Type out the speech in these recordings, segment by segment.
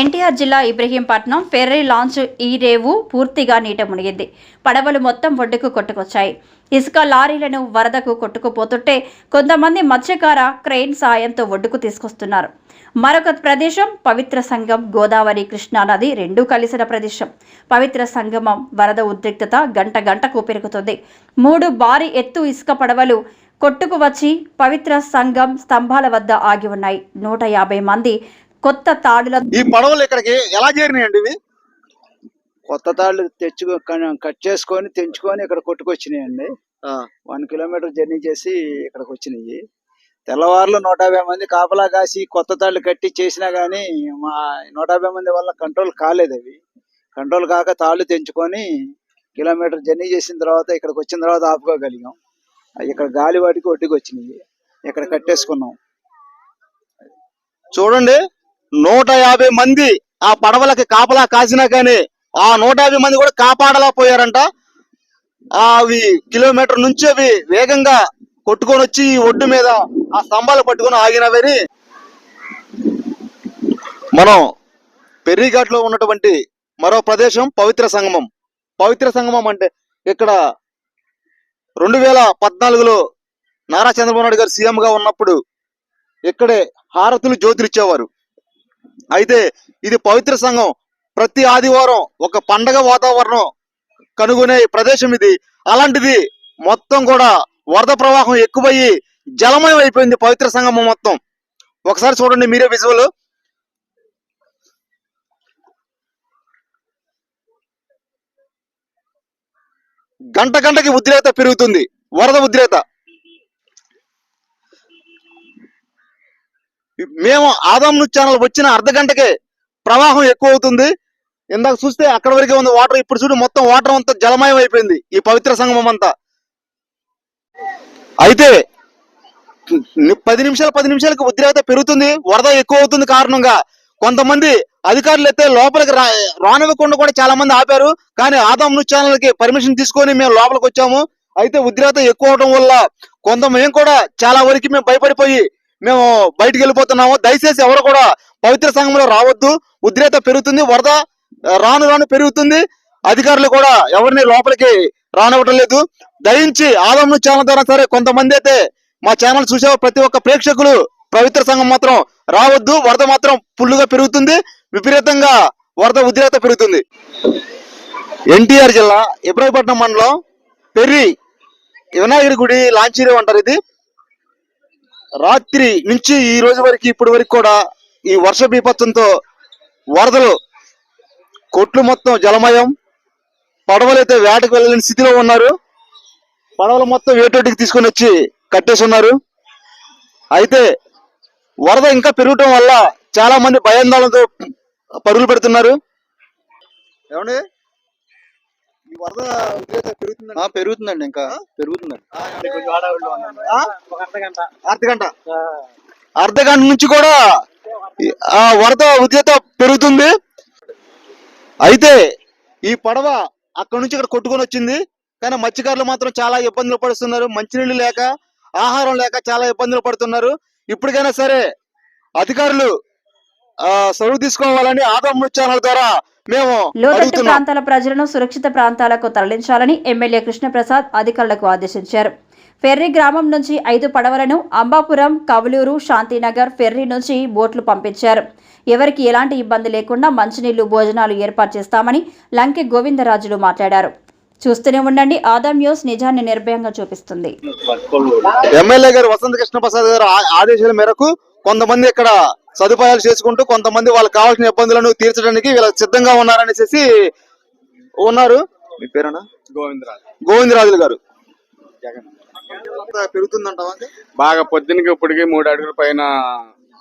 ఎన్టీఆర్ జిల్లా Ibrahimpatnam ferry launch ఈ రేవు పూర్తిగా నీట మునిగింది. పడవలు మొత్తం ఒడ్డుకు కొట్టుకొచ్చాయి. ఇసుక లారీలను వరదకు కొట్టుకుపోతుంటే కొంతమంది మత్స్యకార క్రెయిన్ సాయంతో ఒడ్డుకు తీసుకొస్తున్నారు. మరొక ప్రదేశం పవిత్ర సంఘం గోదావరి కృష్ణా నది రెండూ కలిసిన ప్రదేశం. పవిత్ర సంగమం వరద ఉద్రిక్తత గంట గంటకు పెరుగుతుంది. మూడు భారీ ఎత్తు ఇసుక పడవలు కొట్టుకు వచ్చి పవిత్ర సంఘం స్తంభాల వద్ద ఆగి ఉన్నాయి. నూట యాభై మంది కొత్త తాడుల ఈ పడవలు ఇక్కడికి ఎలా చేరినాయండి ఇవి? కొత్త తాళ్ళు తెచ్చుకో కన్- కట్ చేసుకొని తెంచుకొని ఇక్కడ కొట్టుకొచ్చినాయండి. ఆ, వన్ కిలోమీటర్ జర్నీ చేసి ఇక్కడికి వచ్చినాయి. తెల్లవారులు నూట యాభై మంది కాపలా కాసి కొత్త తాళ్ళు కట్టి చేసినా గానీ మా నూట యాభై మంది వల్ల కంట్రోల్ కాలేదు అవి. కంట్రోల్ కాక తాళ్ళు తెంచుకొని కిలోమీటర్ జర్నీ చేసిన తర్వాత ఇక్కడికి వచ్చిన తర్వాత ఆపుకోగలిగాం. ఇక్కడ గాలి వాటికి ఒడ్డుకి వచ్చినాయి ఇక్కడ కట్టేసుకున్నాం. చూడండి నూట యాభై మంది ఆ పడవలకి కాపలా కాసినా కానీ ఆ నూట యాభై మంది కూడా కాపాడలేకపోయారంట. అవి కిలోమీటర్ నుంచి అవి వేగంగా కొట్టుకొని వచ్చి ఈ ఒడ్డు మీద ఆ స్తంభాలు పట్టుకొని ఆగినవని మనం పెర్రిఘాట్లో ఉన్నటువంటి మరో ప్రదేశం పవిత్ర సంగమం. పవిత్ర సంగమం అంటే ఇక్కడ రెండు వేల పద్నాలుగులో నారా చంద్రబాబు నాయుడు గారు సీఎం గా ఉన్నప్పుడు ఇక్కడే హారతులు జ్యోతులు ఇచ్చేవారు. అయితే ఇది పవిత్ర సంఘం. ప్రతి ఆదివారం ఒక పండగ వాతావరణం కనుగొనే ప్రదేశం ఇది. అలాంటిది మొత్తం కూడా వరద ప్రవాహం ఎక్కువయ్యి జలమయం అయిపోయింది పవిత్ర సంగమం మొత్తం. ఒకసారి చూడండి మీరే విజువల్ గంట గంటకి ఉద్రేత పెరుగుతుంది. వరద ఉద్రేత. మేము ఆదాం న్యూస్ ఛానల్ వచ్చిన అర్ధ గంటకే ప్రవాహం ఎక్కువ అవుతుంది ఇందాక చూస్తే అక్కడ వరకే ఉంది వాటర్. ఇప్పుడు చూడు మొత్తం వాటర్ అంతా జలమయం అయిపోయింది ఈ పవిత్ర సంగమం అంతా. అయితే పది నిమిషాలు పది నిమిషాలకు ఉద్రేకత పెరుగుతుంది. వరద ఎక్కువ అవుతుంది కారణంగా కొంతమంది అధికారులు అయితే లోపలికి రా రానివ్వకుండా కూడా చాలా మంది ఆపారు. కానీ ఆదాం న్యూస్ ఛానల్కి పర్మిషన్ తీసుకొని మేము లోపలికి వచ్చాము. అయితే ఉద్రేకత ఎక్కువ అవడం వల్ల కొంత మేము కూడా చాలా వరకు మేము భయపడిపోయి మేము బయటికి వెళ్ళిపోతున్నాము దయచేసి ఎవరు కూడా పవిత్ర సంఘంలో రావద్దు. ఉద్రేత పెరుగుతుంది. వరద రాను రాను పెరుగుతుంది. అధికారులు కూడా ఎవరిని లోపలికి రానివ్వటం లేదు. దయించి ఆదం ఛానల్ ద్వారా సరే కొంతమంది అయితే మా ఛానల్ చూసే ప్రతి ఒక్క ప్రేక్షకులు పవిత్ర సంఘం మాత్రం రావద్దు. వరద మాత్రం ఫుల్లుగా పెరుగుతుంది. విపరీతంగా వరద ఉద్రేత పెరుగుతుంది. ఎన్టీఆర్ జిల్లా ఇబ్రాహీపట్నం మండలం పెర్రి వినాయకుడి గుడి లాంచీరేవ్ అంటారు ఇది. రాత్రి నుంచి ఈ రోజు వరకు ఇప్పటి వరకు కూడా ఈ వర్ష బీపత్తంతో వరదలు కొట్లు మొత్తం జలమయం. పడవలైతే వేటకు వెళ్ళలేని స్థితిలో ఉన్నారు. పడవలు మొత్తం వేటోటికి తీసుకొని వచ్చి కట్టేసి ఉన్నారు అయితే వరద ఇంకా పెరగటం వల్ల చాలా మంది భయాందోళనతో పరుగులు పెడుతున్నారు. ఏమండి? ఈ వరద పెరుగుతుందండి? ఆ, పెరుగుతుందండి ఇంకా. పెరుగుతుందండి? అర్ధ గంట. అర్ధ గంట నుంచి కూడా ఈ- ఆ వరద ఉద్యత పెరుగుతుంది. అయితే ఈ పడవ అక్కడ నుంచి ఇక్కడ కొట్టుకొని వచ్చింది. కానీ మత్స్యకారులు మాత్రం చాలా ఇబ్బందులు పడుతున్నారు. మంచినీళ్ళు లేక ఆహారం లేక చాలా ఇబ్బందులు పడుతున్నారు. ఇప్పటికైనా సరే అధికారులు సరువు తీసుకోవాలని ఆదాం ఛానల్ ద్వారా మేము లోతట్టు ప్రాంతాల ప్రజలను సురక్షిత ప్రాంతాలకు తరలించాలని ఎమ్మెల్యే కృష్ణప్రసాద్ అధికారులకు ఆదేశించారు. ఫెర్రీ గ్రామం నుంచి ఐదు పడవలను అంబాపురం కవలూరు శాంతినగర్ ఫెర్రీ నుంచి బోట్లు పంపించారు. ఎవరికి ఎలాంటి ఇబ్బంది లేకుండా మంచినీళ్ళు భోజనాలు ఏర్పాటు చేస్తామని లంకె గోవిందరాజులు మాట్లాడారు. చూస్తూనే ఉండండి ఆదాం న్యూస్ నిజాన్ని నిర్భయంగా చూపిస్తుంది. ఎమ్మెల్యే గారు వసంత కృష్ణ ప్రసాద్ గారు ఆదేశాల మేరకు కొంతమంది ఇక్కడ సదుపాయాలు చేసుకుంటూ కొంతమంది వాళ్ళకి కావాల్సిన ఇబ్బందులను తీర్చడానికి వీళ్ళకి సిద్ధంగా ఉన్నారనేసి ఉన్నారు. మీ పేరేనా? గోవిందరాజు. గోవిందరాజులు గారు. పెరుగుతుందంటావా బాగా పొద్దునకి ఇప్పటికి మూడు అడుగుల పైన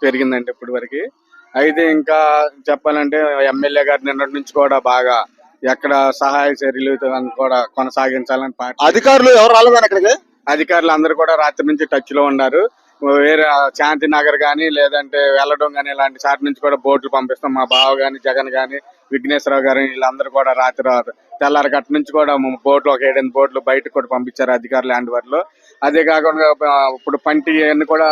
పెరిగిందండి ఇప్పటి వరకు అయితే ఇంకా చెప్పాలంటే ఎమ్మెల్యే గారి నిన్నటి నుంచి కూడా బాగా ఎక్కడ సహాయ చర్యలు కూడా కొనసాగించాలని పార్టీ అధికారులు ఎవరు రాలేదని ఇక్కడికి అధికారులు అందరూ కూడా రాత్రి నుంచి టచ్లో ఉన్నారు. వేరే శాంతి నగర్ గానీ లేదంటే వెళ్ళడం గానీ ఇలాంటి చాట్ నుంచి కూడా బోట్లు పంపిస్తాం. మా బావ గాని జగన్ గాని విఘ్నేశ్వరరావు గారు వీళ్ళందరూ కూడా రాత్రి తెల్లారి గట్ట నుంచి కూడా బోట్లు ఒక ఏడెనిమిది బోట్లు బయటకు కూడా పంపించారు అధికారులు ల్యాండ్ వారిలో. అదే కాకుండా ఇప్పుడు పంటి అన్ని కూడా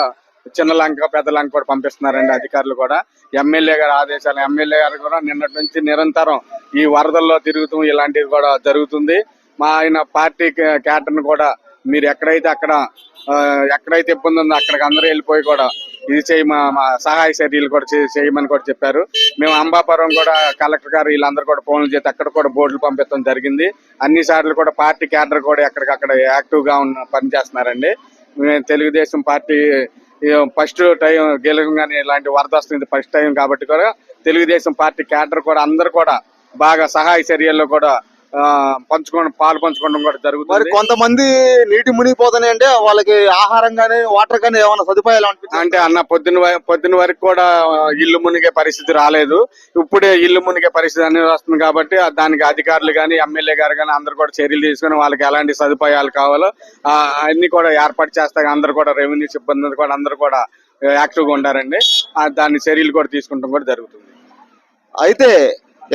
చిన్న లంక పెద్ద లంక కూడా పంపిస్తున్నారండి అధికారులు కూడా. ఎమ్మెల్యే గారి ఆదేశాలు ఎమ్మెల్యే గారు కూడా నిన్నటి నుంచి నిరంతరం ఈ వరదల్లో తిరుగుతూ ఇలాంటివి కూడా జరుగుతుంది. మా ఆయన పార్టీ క్యాటర్ను కూడా మీరు ఎక్కడైతే అక్కడ ఎక్కడైతే ఇబ్బంది ఉందో అక్కడికి అందరూ వెళ్ళిపోయి కూడా ఇది చేయమ మా సహాయ చర్యలు కూడా చే- చేయమని కూడా చెప్పారు. మేము అంబాపురం కూడా కలెక్టర్ గారు వీళ్ళందరూ కూడా ఫోన్లు చేసి అక్కడ కూడా బోర్డులు పంపించడం జరిగింది. అన్ని సార్లు కూడా పార్టీ క్యాడర్ కూడా ఎక్కడికక్కడ యాక్టివ్గా ఉన్న పనిచేస్తున్నారండి మేము తెలుగుదేశం పార్టీ ఫస్ట్ టైం గెలవగానే ఇలాంటి వరద వస్తుంది ఫస్ట్ టైం కాబట్టి కూడా తెలుగుదేశం పార్టీ క్యాడర్ కూడా అందరు కూడా బాగా సహాయ చర్యల్లో కూడా పంచుకోవడం పాలు పంచుకోవడం కూడా మరి జరుగుతుంది కొంతమంది నీటి మునిగిపోతున్నాయి అంటే వాళ్ళకి ఆహారం గానీ వాటర్ గానీ ఏమైనా సదుపాయాలు అంటే అన్న పొద్దున పొద్దున వరకు కూడా ఇల్లు మునిగే పరిస్థితి రాలేదు. ఇప్పుడే ఇల్లు మునిగే పరిస్థితి అనేది వస్తుంది కాబట్టి దానికి అధికారులు కానీ ఎమ్మెల్యే గారు కానీ అందరు కూడా చర్యలు తీసుకుని వాళ్ళకి ఎలాంటి సదుపాయాలు కావాలో అన్ని కూడా ఏర్పాటు చేస్తాయి అందరు కూడా రెవెన్యూ సిబ్బంది కూడా అందరు కూడా యాక్టివ్గా ఉండారండి. ఆ, దాని చర్యలు కూడా తీసుకుంటాం కూడా జరుగుతుంది. అయితే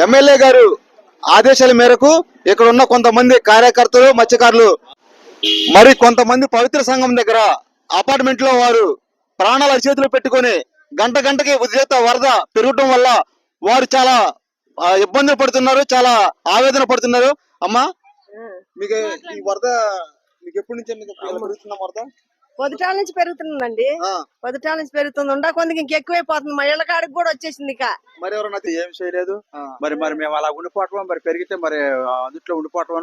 ఎమ్మెల్యే గారు ఆదేశాల మేరకు ఇక్కడ ఉన్న కొంతమంది కార్యకర్తలు మత్స్యకారులు మరి కొంతమంది పవిత్ర సంఘం దగ్గర అపార్ట్మెంట్లో వారు ప్రాణాల చేతులు పెట్టుకొని గంట గంటకి ఉద్రేత వరద పెరగటం వల్ల వారు చాలా ఇబ్బందులు పడుతున్నారు చాలా ఆవేదన పడుతున్నారు. అమ్మా మీకు ఈ వరద మీకు ఎప్పటి నుంచి వరద? పొద్దుటాల నుంచి పెరుగుతుందండి. ఆ, పొద్దుటాల నుంచి పెరుగుతుంది. ఉండా కొందికి ఇంకెక్కువైపోతుంది మా ఇళ్ళ కాడికి కూడా వచ్చేసింది ఇక. మరి ఎవరన్నా ఏం చేయలేదు. మరి మరి మేము అలా ఉండిపోవటం మరి పెరిగితే మరి అందుట్లో ఉండిపోవటం